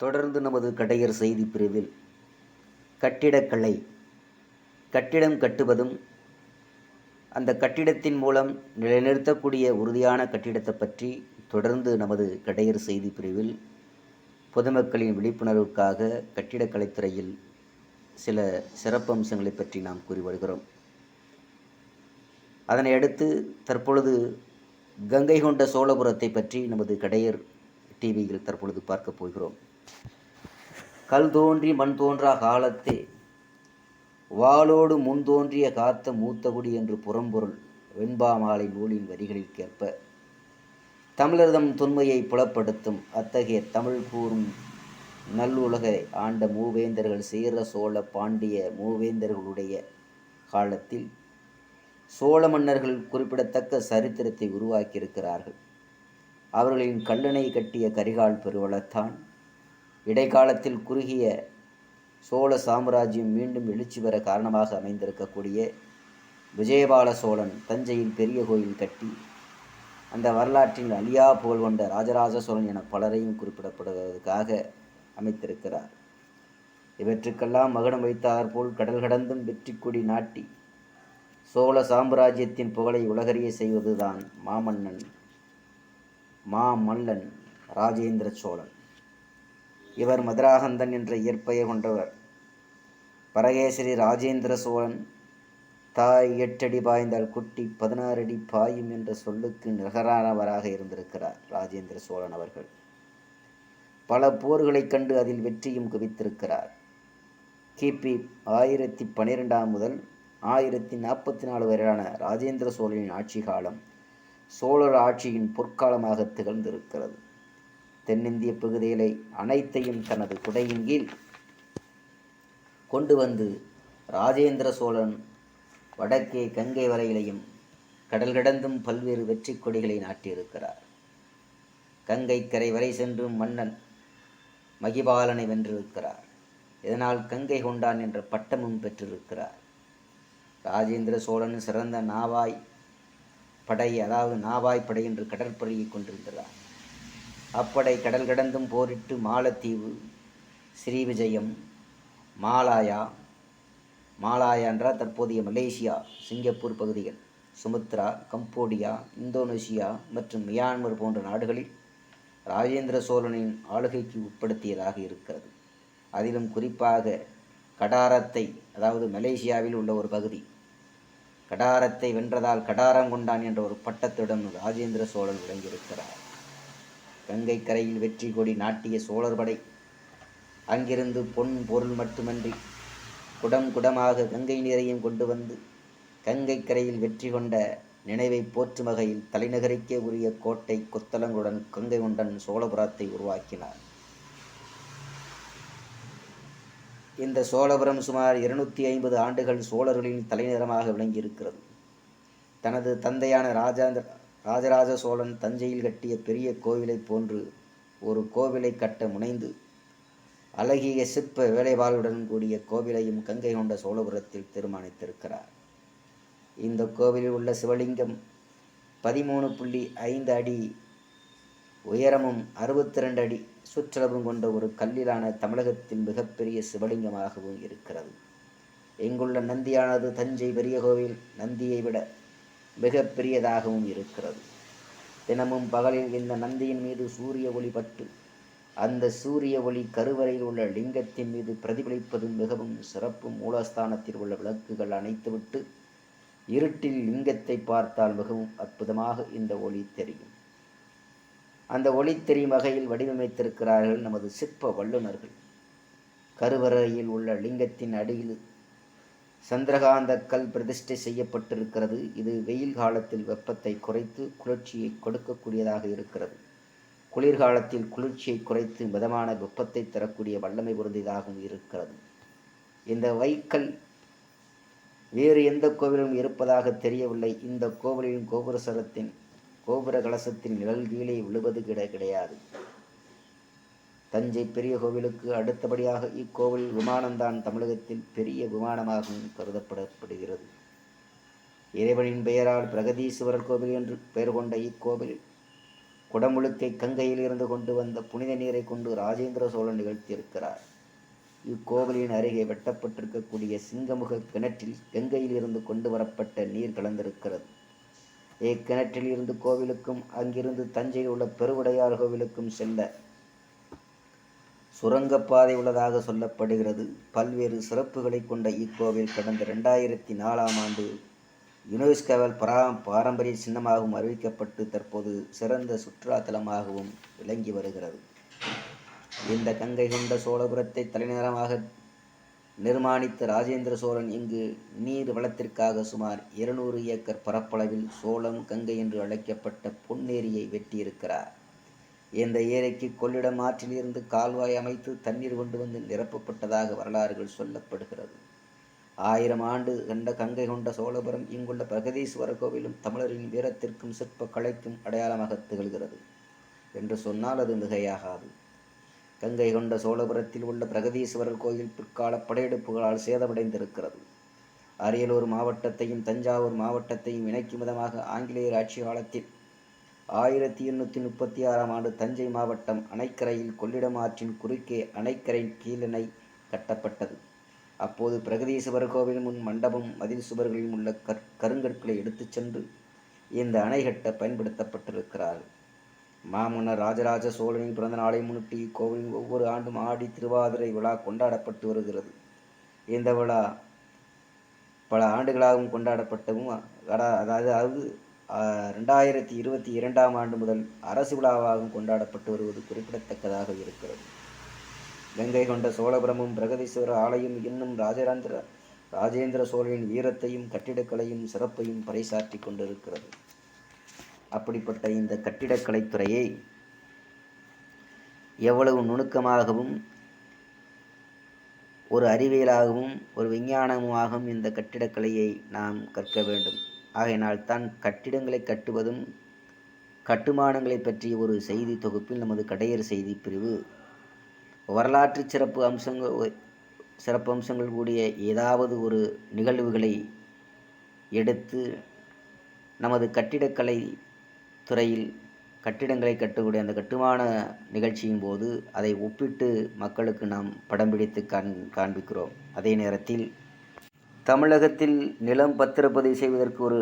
தொடர்ந்து நமது கடையர் செய்தி பிரிவில் கட்டிடக்கலை கட்டிடம் கட்டுவதும் அந்த கட்டிடத்தின் மூலம் நிலைநிறுத்தக்கூடிய உறுதியான கட்டிடத்தை பற்றி தொடர்ந்து நமது கடையர் செய்தி பிரிவில் பொதுமக்களின் விழிப்புணர்வுக்காக கட்டிடக்கலைத்துறையில் சில சிறப்பம்சங்களை பற்றி நாம் கூறி வருகிறோம். அதனை அடுத்து தற்பொழுது கங்கை கொண்ட சோழபுரத்தை பற்றி நமது கடையர் டிவியில் தற்பொழுது பார்க்க போகிறோம். கல் தோன்றி மண் தோன்றா காலத்தே. வாளோடு முன் தோன்றிய காத்த மூத்தகுடி என்று புறம்பொருள் வெண்பாமாலை நூலின் வரிகளில் கேற்ப தமிழர்தம் தொன்மையை புலப்படுத்தும் அத்தகைய தமிழ் கூறும் நல்லுலகை ஆண்ட மூவேந்தர்கள் சேர சோழ பாண்டிய மூவேந்தர்களுடைய காலத்தில் சோழ மன்னர்கள் குறிப்பிடத்தக்க சரித்திரத்தை உருவாக்கியிருக்கிறார்கள். அவர்களின் கல்லணை கட்டிய கரிகால் பெருவளத்தான் இடைக்காலத்தில் குறுகிய சோழ சாம்ராஜ்யம் மீண்டும் எழுச்சி பெற காரணமாக அமைந்திருக்கக்கூடிய விஜயபால சோழன் தஞ்சையில் பெரிய கோயில் கட்டி அந்த வரலாற்றில் அழியா புகழ் கொண்ட ராஜராஜ சோழன் என பலரையும் குறிப்பிடப்படுவதற்காக அமைத்திருக்கிறார். இவற்றுக்கெல்லாம் மகனம் வைத்தார் போல் கடல் கடந்தும் வெற்றி கொடி நாட்டி சோழ சாம்ராஜ்யத்தின் புகழை உலகறிய செய்வதுதான் மாமன்னன் மாமல்லன் ராஜேந்திர சோழன். இவர் மதுராகந்தன் என்ற இயற்பெயர் கொண்டவர். பரகேசரி ராஜேந்திர சோழன் தாய் எட்டடி பாய்ந்தால் குட்டி பதினாறு அடி பாயும் என்ற சொல்லுக்கு நிகரானவராக இருந்திருக்கிறார் ராஜேந்திர சோழன் அவர்கள். பல போர்களைக் கண்டு அதில் வெற்றியும் குவித்திருக்கிறார். கிபி ஆயிரத்தி பன்னிரெண்டாம் முதல் ஆயிரத்தி நாற்பத்தி நாலு வரையிலான ராஜேந்திர சோழனின் ஆட்சி காலம் சோழர் ஆட்சியின் பொற்காலமாக திகழ்ந்திருக்கிறது. தென்னிந்திய பகுதிகளை அனைத்தையும் தனது குடையின் கீழ் கொண்டு வந்து ராஜேந்திர சோழன் வடக்கே கங்கை வரையிலையும் கடல் கடந்தும் பல்வேறு வெற்றி கொடிகளை நாட்டியிருக்கிறார். கங்கை கரை வரை சென்றும் மன்னன் மகிபாலனை வென்றிருக்கிறார். இதனால் கங்கை கொண்டான் என்ற பட்டமும் பெற்றிருக்கிறார். ராஜேந்திர சோழன் சிறந்த நாவாய் படை அதாவது நாவாய் படை என்று கடற்படையை கொண்டிருக்கிறார் அப்படை கடல் கடந்தும் போரிட்டு மாலத்தீவு ஸ்ரீவிஜயம் மாலாயா மாலாயா என்றால் தற்போதைய மலேசியா சிங்கப்பூர் பகுதிகள் சுமுத்ரா கம்போடியா இந்தோனேசியா மற்றும் மியான்மர் போன்ற நாடுகளில் ராஜேந்திர சோழனின் ஆளுகைக்கு உட்படுத்தியதாக இருக்கிறது. அதிலும் குறிப்பாக கடாரத்தை அதாவது மலேசியாவில் உள்ள ஒரு பகுதி கடாரத்தை வென்றதால் கடாரம் கொண்டான் என்ற ஒரு பட்டத்துடன் ராஜேந்திர சோழன் விளங்கியிருக்கிறார். கங்கை கரையில் வெற்றி கொடி நாட்டிய சோழர் படை. அங்கிருந்து பொன் பொருள் மட்டுமன்றி குடம் குடமாக கங்கை நீரையும் கொண்டு வந்து கங்கை கரையில் வெற்றி கொண்ட நினைவை போற்றும் வகையில் தலைநகருக்கே உரிய கோட்டை கொத்தலங்களுடன் கங்கை கொண்டன் சோழபுரத்தை உருவாக்கினார். இந்த சோழபுரம் சுமார் இருநூத்தி ஐம்பது ஆண்டுகள் சோழர்களின் தலைநகரமாக விளங்கியிருக்கிறது. தனது தந்தையான ராஜாந்திர ராஜராஜ சோழன் தஞ்சையில் கட்டிய பெரிய கோவிலைப் போன்று ஒரு கோவிலை கட்ட முனைந்து அழகிய சிற்ப வேலைவாளுடன் கூடிய கோவிலையும் கங்கை கொண்ட சோழபுரத்தில் தீர்மானித்திருக்கிறார் இந்த கோவிலில் உள்ள சிவலிங்கம் பதிமூணு புள்ளி ஐந்து அடி உயரமும் அறுபத்தி ரெண்டு அடி சுற்றளவும் கொண்ட ஒரு கல்லிலான தமிழகத்தின் மிகப்பெரிய சிவலிங்கமாகவும் இருக்கிறது. இங்குள்ள நந்தியானது தஞ்சை பெரிய கோவில் நந்தியை விட மிக பெரியதாகவும் இருக்கிறது. தினமும் பகலில் இந்த நந்தியின் மீது சூரிய ஒளி பட்டு அந்த சூரிய ஒளி கருவறையில் உள்ள லிங்கத்தின் மீது பிரதிபலிப்பது மிகவும் சிறப்பு மூலஸ்தானத்தில் உள்ள விளக்குகள் அணைத்துவிட்டு இருட்டில் லிங்கத்தை பார்த்தால் மிகவும் அற்புதமாக இந்த ஒளி தெரியும். அந்த ஒளி தெரியும் வகையில் வடிவமைத்திருக்கிறார்கள் நமது சிற்ப வல்லுநர்கள். கருவறையில் உள்ள லிங்கத்தின் அடியில் சந்திரகாந்த கல் பிரதிஷ்டை செய்யப்பட்டிருக்கிறது. இது வெயில் காலத்தில் வெப்பத்தை குறைத்து குளிர்ச்சியை கொடுக்கக்கூடியதாக இருக்கிறது. குளிர்காலத்தில் குளிர்ச்சியை குறைத்து மிதமான வெப்பத்தை தரக்கூடிய வல்லமை பொருந்தியதாகவும் இருக்கிறது. இந்த வைக்கல் வேறு எந்த கோவிலும் இருப்பதாக தெரியவில்லை. இந்த கோவிலின் கோபுரசரத்தின் கோபுர கலசத்தின் நிழல் கீழே விழுவது கிட கிடையாது. தஞ்சை பெரிய கோவிலுக்கு அடுத்தபடியாக இக்கோவில் விமானம்தான் தமிழகத்தில் பெரிய விமானமாகவும் கருதப்படப்படுகிறது. இறைவனின் பெயரால் பிரகதீஸ்வரர் கோவில் என்று பெயர் கொண்ட இக்கோவில் குடமுழுக்கை கங்கையில் இருந்து கொண்டு வந்த புனித நீரை கொண்டு ராஜேந்திர சோழன் நிகழ்த்தியிருக்கிறார். இக்கோவிலின் அருகே வெட்டப்பட்டிருக்கக்கூடிய சிங்கமுக கிணற்றில் கங்கையில் இருந்து கொண்டு வரப்பட்ட நீர் கலந்திருக்கிறது. இக்கிணற்றில் இருந்து கோவிலுக்கும் அங்கிருந்து தஞ்சையில் உள்ள பெருவுடையார் கோவிலுக்கும் செல்ல சுரங்கப்பாதை உள்ளதாக சொல்லப்படுகிறது. பல்வேறு சிறப்புகளை கொண்ட இக்கோவில் கடந்த ரெண்டாயிரத்தி நாலாம் ஆண்டு யுனெஸ்கோவால் பரா பாரம்பரிய சின்னமாகவும் அறிவிக்கப்பட்டு தற்போது சிறந்த சுற்றுலா தலமாகவும் விளங்கி வருகிறது. இந்த கங்கை கொண்ட சோழபுரத்தை தலைநகரமாக நிர்மாணித்த ராஜேந்திர சோழன் இங்கு நீர் வளத்திற்காக சுமார் இருநூறு ஏக்கர் பரப்பளவில் சோழம் கங்கை என்று அழைக்கப்பட்ட பொன்னேரியை வெட்டியிருக்கிறார். இந்த ஏரிக்கு கொள்ளிடம் ஆற்றிலிருந்து கால்வாய் அமைத்து தண்ணீர் கொண்டு வந்து நிரப்பப்பட்டதாக வரலாறுகள் சொல்லப்படுகிறது. ஆயிரம் ஆண்டு கண்ட கங்கை கொண்ட சோழபுரம் இங்குள்ள பிரகதீஸ்வரர் கோவிலும் தமிழரின் வீரத்திற்கும் சிற்ப கலைக்கும் அடையாளமாக திகழ்கிறது. என்று சொன்னால் அது மிகையாகாது. கங்கை கொண்ட சோழபுரத்தில் உள்ள பிரகதீஸ்வரர் கோயில் பிற்கால படையெடுப்புகளால் சேதமடைந்திருக்கிறது. அரியலூர் மாவட்டத்தையும் தஞ்சாவூர் மாவட்டத்தையும் இணைக்கும் விதமாக ஆங்கிலேயர் ஆட்சி காலத்தில் ஆயிரத்தி எண்ணூற்றி முப்பத்தி ஆறாம் ஆண்டு தஞ்சை மாவட்டம் அணைக்கரையில் கொள்ளிடம் ஆற்றின் குறுக்கே அணைக்கரை கீழணை கட்டப்பட்டது. அப்போது பிரகதீஸ்வரர் கோவில் முன் மண்டபம் மதில் சுவர்களில் உள்ள கற் கருங்கற்களை எடுத்துச் சென்று இந்த அணை கட்ட பயன்படுத்தப்பட்டிருக்கிறார். மாமன்னர் ராஜராஜ சோழனின் பிறந்த நாளை முன்னிட்டு இக்கோவிலின் ஒவ்வொரு ஆண்டும் ஆடி திருவாதிரை விழா கொண்டாடப்பட்டு வருகிறது. இந்த விழா பல ஆண்டுகளாகவும் கொண்டாடப்பட்டவும் அடா- அதாவது அது ரெண்டாயிரத்தி இருபத்தி இரண்டாம் ஆண்டு முதல் அரசு விழாவாகவும் கொண்டாடப்பட்டு வருவது குறிப்பிடத்தக்கதாக இருக்கிறது. கங்கை கொண்ட சோழபுரமும் பிரகதீஸ்வர ஆலயம் இன்னும் ராஜராந்திர ராஜேந்திர சோழனின் வீரத்தையும் கட்டிடக்கலையும் சிறப்பையும் பறைசாற்றி கொண்டிருக்கிறது. அப்படிப்பட்ட இந்த கட்டிடக்கலைத்துறையை எவ்வளவு நுணுக்கமாகவும் ஒரு அறிவியலாகவும் ஒரு விஞ்ஞானமாகவும் இந்த கட்டிடக்கலையை நாம் கற்க வேண்டும். ஆகையினால் தான் கட்டிடங்களை கட்டுவதும் கட்டுமானங்களை பற்றிய ஒரு செய்தி தொகுப்பில் நமது கடையர் செய்தி பிரிவு வரலாற்று சிறப்பு அம்சங்கள் சிறப்பு அம்சங்கள் கூடிய ஏதாவது ஒரு நிகழ்வுகளை எடுத்து நமது கட்டிடக்கலை துறையில் கட்டிடங்களை கட்டக்கூடிய அந்த கட்டுமான நிகழ்ச்சியின் போது அதை ஒப்பிட்டு மக்களுக்கு நாம் படம் பிடித்து காண் காண்பிக்கிறோம். அதே நேரத்தில் தமிழகத்தில் நிலம் பத்திரப்பதிவு செய்வதற்கு ஒரு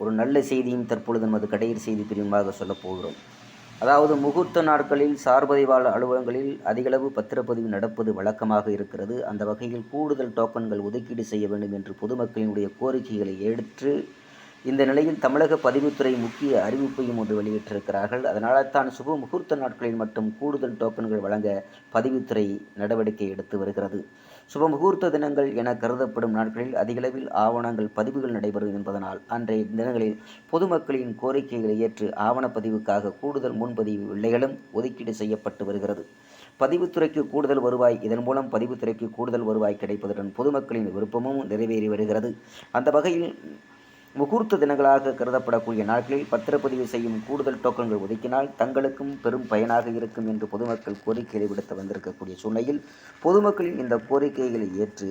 ஒரு நல்ல செய்தியும் தற்பொழுது நமது கடையர் செய்தி பிரிவாக சொல்லப் போகிறோம். அதாவது முகூர்த்த நாட்களில் சார்பதிவாள அலுவலகங்களில் அதிகளவு பத்திரப்பதிவு நடப்பது வழக்கமாக இருக்கிறது. அந்த வகையில் கூடுதல் டோக்கன்கள் ஒதுக்கீடு செய்ய வேண்டும் என்று பொதுமக்களினுடைய கோரிக்கைகளை ஏற்று இந்த நிலையில் தமிழக பதிவுத்துறை முக்கிய அறிவிப்பையும் ஒன்று வெளியிட்டிருக்கிறார்கள். அதனால் தான் சுப முகூர்த்த நாட்களில் மட்டும் கூடுதல் டோக்கன்கள் வழங்க பதிவுத்துறை நடவடிக்கை எடுத்து வருகிறது. சுப முகூர்த்த தினங்கள் என கருதப்படும் நாட்களில் அதிகளவில் ஆவணங்கள் பதிவுகள் நடைபெறும் என்பதனால் அன்றைய தினங்களில் பொதுமக்களின் கோரிக்கைகளை ஏற்று ஆவணப்பதிவுக்காக கூடுதல் முன்பதிவு வில்லைகளும் ஒதுக்கீடு செய்யப்பட்டு வருகிறது. பதிவுத்துறைக்கு கூடுதல் வருவாய் இதன் மூலம் பதிவுத்துறைக்கு கூடுதல் வருவாய் கிடைப்பதுடன் பொதுமக்களின் விருப்பமும் நிறைவேறி வருகிறது. அந்த வகையில் முகூர்த்த தினங்களாக கருதப்படக்கூடிய நாட்களில் பத்திரப்பதிவு செய்யும் கூடுதல் டோக்கன்கள் ஒதுக்கினால் தங்களுக்கும் பெரும் பயனாக இருக்கும் என்று பொதுமக்கள் கோரிக்கைகளை விடுத்து வந்திருக்கக்கூடிய சூழ்நிலையில் பொதுமக்களின் இந்த கோரிக்கைகளை ஏற்று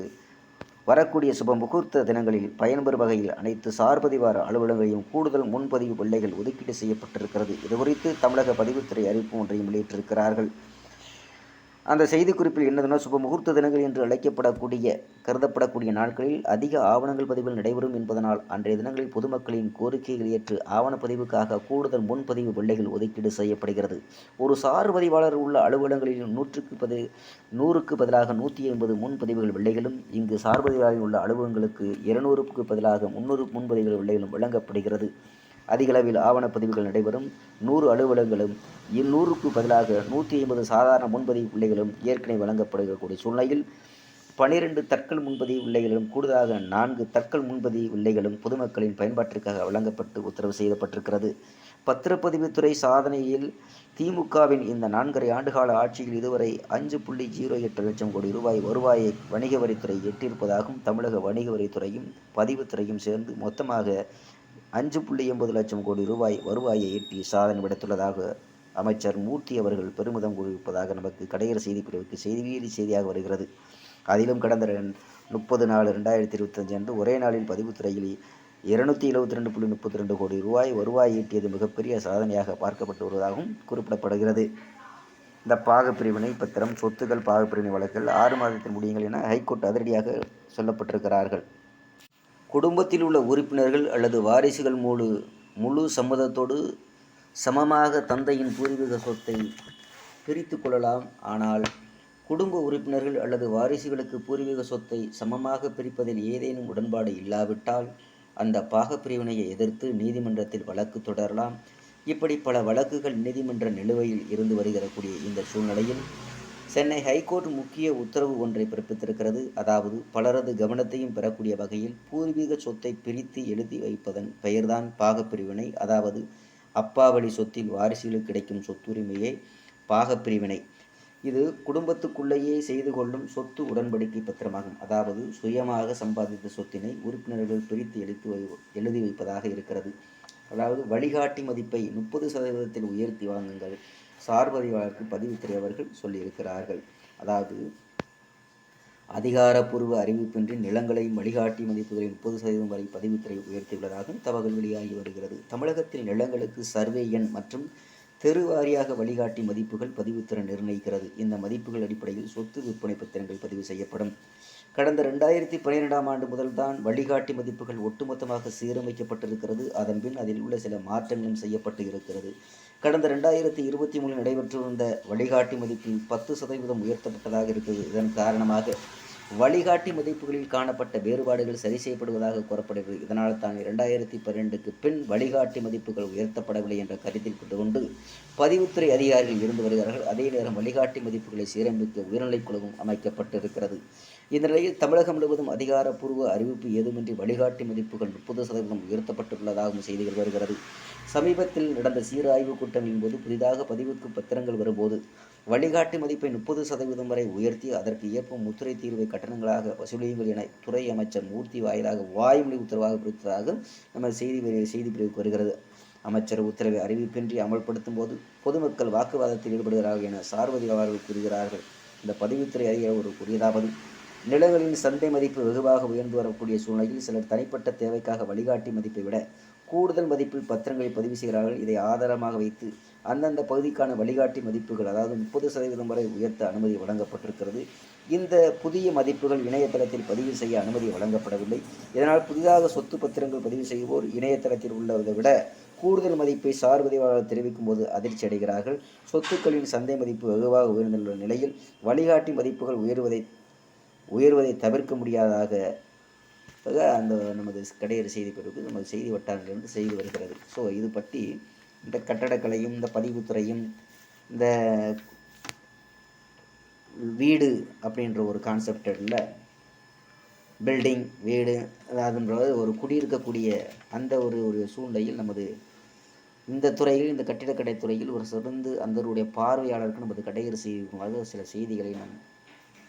வரக்கூடிய சுப முகூர்த்த தினங்களில் பயன்பெறும் வகையில் அனைத்து சார்பதிவார அலுவலகங்களையும் கூடுதல் முன்பதிவு பிள்ளைகள் ஒதுக்கீடு செய்யப்பட்டிருக்கிறது. இதுகுறித்து தமிழக பதிவுத்துறை அறிவிப்பு ஒன்றையும் வெளியிட்டிருக்கிறார்கள். அந்த செய்திக்குறிப்பில் என்னதுன்னா சுப முகூர்த்த தினங்கள் என்று அழைக்கப்படக்கூடிய கருதப்படக்கூடிய நாட்களில் அதிக ஆவணங்கள் பதிவுகள் நடைபெறும் என்பதனால் அன்றைய தினங்களில் பொதுமக்களின் கோரிக்கைகள் ஏற்று ஆவணப்பதிவுக்காக கூடுதல் முன்பதிவு பிள்ளைகள் ஒதுக்கீடு செய்யப்படுகிறது. ஒரு சார் பதிவாளர் உள்ள அலுவலகங்களில் நூற்றுக்கு பதி நூறுக்கு பதிலாக நூற்றி ஐம்பது முன்பதிவுகள் வில்லைகளும் இங்கு சார்பதிவாளரில் உள்ள அலுவலகங்களுக்கு இருநூறுக்கு பதிலாக முன்னூறு முன்பதிவுகள் வில்லைகளும் வழங்கப்படுகிறது. அதிகளவில் ஆவணப்பதிவுகள் நடைபெறும். நூறு அலுவலகங்களும் இந்நூறுக்கு பதிலாக நூற்றி ஐம்பது சாதாரண முன்பதிவு பிள்ளைகளும் ஏற்கனவே வழங்கப்படுகக்கூடிய சூழ்நிலையில் பனிரெண்டு தற்கள் முன்பதிவு வில்லைகளும் கூடுதலாக நான்கு தற்கள் முன்பதிவு வில்லைகளும் பொதுமக்களின் பயன்பாட்டிற்காக வழங்கப்பட்டு உத்தரவு செய்யப்பட்டிருக்கிறது. பத்திரப்பதிவுத்துறை சாதனையில் திமுகவின் இந்த நான்கரை ஆண்டுகால ஆட்சியில் இதுவரை அஞ்சு புள்ளி ஜீரோ எட்டு லட்சம் கோடி ரூபாய் வருவாயை வணிக வரித்துறை எட்டியிருப்பதாகவும் தமிழக வணிக வரித்துறையும் பதிவுத்துறையும் சேர்ந்து மொத்தமாக அஞ்சு புள்ளி எண்பது லட்சம் கோடி ரூபாய் வருவாயை எட்டி சாதனை விடுத்துள்ளதாக அமைச்சர் மூர்த்தி அவர்கள் பெருமிதம் கூறியிருப்பதாக நமக்கு கடையர் செய்தி பிரிவுக்கு செய்தி செய்தியாக வருகிறது. அதிலும் கடந்த முப்பது நாலு ரெண்டாயிரத்தி இருபத்தஞ்சு அன்று ஒரே நாளில் பதிவுத்துறையில் இருநூத்தி எழுபத்தி ரெண்டு புள்ளி முப்பத்தி ரெண்டு கோடி ரூபாய் வருவாய் ஈட்டியது மிகப்பெரிய சாதனையாக பார்க்கப்பட்டு வருவதாகவும் குறிப்பிடப்படுகிறது. இந்த பாகப்பிரிவினை பத்திரம் சொத்துக்கள் பாகப்பிரிவினை வழக்கில் ஆறு மாதத்தில் முடியுங்கள் என ஹைகோர்ட் அதிரடியாக சொல்லப்பட்டிருக்கிறார்கள். குடும்பத்தில் உள்ள உறுப்பினர்கள் அல்லது வாரிசுகள் முழு முழு சம்மதத்தோடு சமமாக தந்தையின் பூர்வீக சொத்தை பிரித்து கொள்ளலாம். ஆனால் குடும்ப உறுப்பினர்கள் அல்லது வாரிசுகளுக்கு பூர்வீக சொத்தை சமமாக பிரிப்பதில் ஏதேனும் உடன்பாடு இல்லாவிட்டால் அந்த பாகப்பிரிவினையை எதிர்த்து நீதிமன்றத்தில் வழக்கு தொடரலாம். இப்படி பல வழக்குகள் நீதிமன்ற நிலுவையில் இருந்து வருகிறக்கூடிய இந்த சூழ்நிலையில் சென்னை ஹைகோர்ட் முக்கிய உத்தரவு ஒன்றை பிறப்பித்திருக்கிறது. அதாவது பலரது கவனத்தையும் பெறக்கூடிய வகையில் பூர்வீக சொத்தை பிரித்து எழுதி வைப்பதன் பெயர்தான் பாகப்பிரிவினை. அதாவது அப்பாவளி சொத்தில் வாரிசுகளுக்கு கிடைக்கும் சொத்துரிமையை பாகப்பிரிவினை. இது குடும்பத்துக்குள்ளேயே செய்து கொள்ளும் சொத்து உடன்படிக்கை பத்திரமாகும். அதாவது சுயமாக சம்பாதித்த சொத்தினை உறுப்பினர்கள் பிரித்து எழுத்து வை எழுதி வைப்பதாக இருக்கிறது. அதாவது வழிகாட்டி மதிப்பை முப்பது சதவீதத்தில் உயர்த்தி சார்பதி சார்பதிவாளருக்கு பதிவுத்துறை அவர்கள் சொல்லியிருக்கிறார்கள். அதாவது அதிகாரப்பூர்வ அறிவிப்பின்றி நிலங்களை வழிகாட்டி மதிப்புகளை முப்பது சதவீதம் வரை பதிவுத்துறை உயர்த்தியுள்ளதாகவும் தகவல் வெளியாகி வருகிறது. தமிழகத்தில் நிலங்களுக்கு சர்வே எண் மற்றும் தெரு வாரியாக வழிகாட்டி மதிப்புகள் பதிவுத்துறை நிர்ணயிக்கிறது. இந்த மதிப்புகள் அடிப்படையில் சொத்து விற்பனை பத்திரங்கள் பதிவு செய்யப்படும். கடந்த ரெண்டாயிரத்தி பன்னிரெண்டாம் ஆண்டு முதல்தான் வழிகாட்டி மதிப்புகள் ஒட்டுமொத்தமாக சீரமைக்கப்பட்டிருக்கிறது. அதன்பின் அதில் உள்ள சில மாற்றங்களும் செய்யப்பட்டு இருக்கிறது. கடந்த ரெண்டாயிரத்தி இருபத்தி மூணில் நடைபெற்று வந்த வழிகாட்டி மதிப்பில் பத்து சதவீதம் உயர்த்தப்பட்டதாக இருக்கிறது. இதன் காரணமாக வழிகாட்டி மதிப்புகளில் காணப்பட்ட வேறுபாடுகள் சரி செய்யப்படுவதாக கூறப்படுகிறது. இதனால் தான் இரண்டாயிரத்தி பன்னிரெண்டுக்கு பின் வழிகாட்டி மதிப்புகள் உயர்த்தப்படவில்லை என்ற கருத்தில் கொண்டு பதிவுத்துறை அதிகாரிகள் இருந்து வருகிறார்கள். அதே நேரம் வழிகாட்டி மதிப்புகளை சீரமைக்க உயர்நிலைக் குழுவும் அமைக்கப்பட்டிருக்கிறது. இந்த நிலையில் தமிழகம் முழுவதும் அதிகாரப்பூர்வ அறிவிப்பு ஏதுமின்றி வழிகாட்டி மதிப்புகள் முப்பது சதவீதம் உயர்த்தப்பட்டுள்ளதாகவும் செய்திகள் வருகிறது. சமீபத்தில் நடந்த சீராய்வு கூட்டங்களின் போது புதிதாக பதிவுக்கு பத்திரங்கள் வரும்போது வழிகாட்டி மதிப்பை முப்பது சதவீதம் வரை உயர்த்தி அதற்கு ஏற்ப முத்துறை தீர்வை கட்டணங்களாக வசூலியுங்கள் என துறை அமைச்சர் மூர்த்தி வாயிலாக வாய்மொழி உத்தரவாக பிடித்ததாக நம்ம செய்தி செய்தி பிரிவுக்கு வருகிறது. அமைச்சர் உத்தரவை அறிவிப்பின்றி அமல்படுத்தும் போது பொதுமக்கள் வாக்குவாதத்தில் ஈடுபடுகிறார்கள் என சார்வதி அவர்கள் கூறுகிறார்கள். இந்த பதிவுத்துறை அறிய ஒரு கூறியதாவது நிலங்களின் சந்தை மதிப்பு வெகுவாக உயர்ந்து வரக்கூடிய சூழ்நிலையில் சிலர் தனிப்பட்ட தேவைக்காக வழிகாட்டி மதிப்பை விட கூடுதல் மதிப்பில் பத்திரங்களை பதிவு செய்கிறார்கள். இதை ஆதாரமாக வைத்து அந்தந்த பகுதிக்கான வழிகாட்டி மதிப்புகள் அதாவது முப்பது சதவீதம் வரை உயர்த்த அனுமதி வழங்கப்பட்டிருக்கிறது. இந்த புதிய மதிப்புகள் இணையதளத்தில் பதிவு செய்ய அனுமதி வழங்கப்படவில்லை. இதனால் புதிதாக சொத்து பத்திரங்கள் பதிவு செய்வோர் இணையதளத்தில் உள்ளதை விட கூடுதல் மதிப்பை சார் பதிவாளர் தெரிவிக்கும் போது அதிர்ச்சி அடைகிறார்கள். சொத்துக்களின் சந்தை மதிப்பு வெகுவாக உயர்ந்துள்ள நிலையில் வழிகாட்டி மதிப்புகள் உயர்வதை உயர்வதை தவிர்க்க முடியாததாக அந்த நமது கடையர் செய்தி பிரிவுக்கு நமது செய்தி வட்டாரங்களிலிருந்து செய்து வருகிறது. ஸோ இது பற்றி இந்த கட்டடக்கலையும் இந்த பதிவுத்துறையும் இந்த வீடு அப்படின்ற ஒரு கான்செப்டில் பில்டிங் வீடு அதாவதுன்றது ஒரு குடியிருக்கக்கூடிய அந்த ஒரு ஒரு சூழ்நிலையில் நமது இந்த துறையில் இந்த கட்டிடக்கடை துறையில் ஒரு சிறந்து அந்தருடைய பார்வையாளருக்கு நமது கடையர் செய்யும் சில செய்திகளை நாம்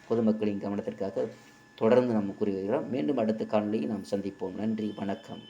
பொதுமக்களின் கவனத்திற்காக தொடர்ந்து நாம் கூறி வருகிறோம். மீண்டும் அடுத்த காணொலியை நாம் சந்திப்போம். நன்றி வணக்கம்.